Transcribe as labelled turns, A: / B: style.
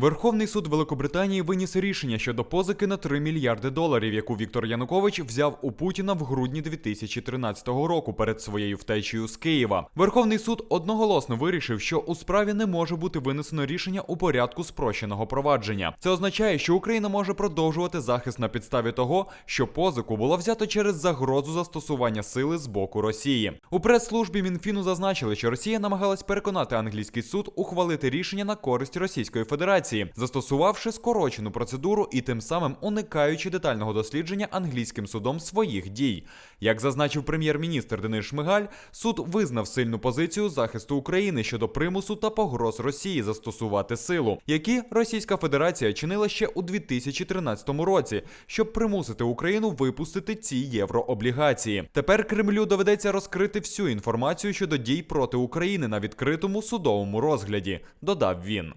A: Верховний суд Великобританії виніс рішення щодо позики на 3 мільярди доларів, яку Віктор Янукович взяв у Путіна в грудні 2013 року перед своєю втечею з Києва. Верховний суд одноголосно вирішив, що у справі не може бути винесено рішення у порядку спрощеного провадження. Це означає, що Україна може продовжувати захист на підставі того, що позику було взято через загрозу застосування сили з боку Росії. У прес-службі Мінфіну зазначили, що Росія намагалась переконати англійський суд ухвалити рішення на користь Російської Федерації, застосувавши скорочену процедуру і тим самим уникаючи детального дослідження англійським судом своїх дій. Як зазначив прем'єр-міністр Денис Шмигаль, суд визнав сильну позицію захисту України щодо примусу та погроз Росії застосувати силу, які Російська Федерація чинила ще у 2013 році, щоб примусити Україну випустити ці єврооблігації. Тепер Кремлю доведеться розкрити всю інформацію щодо дій проти України на відкритому судовому розгляді, додав він.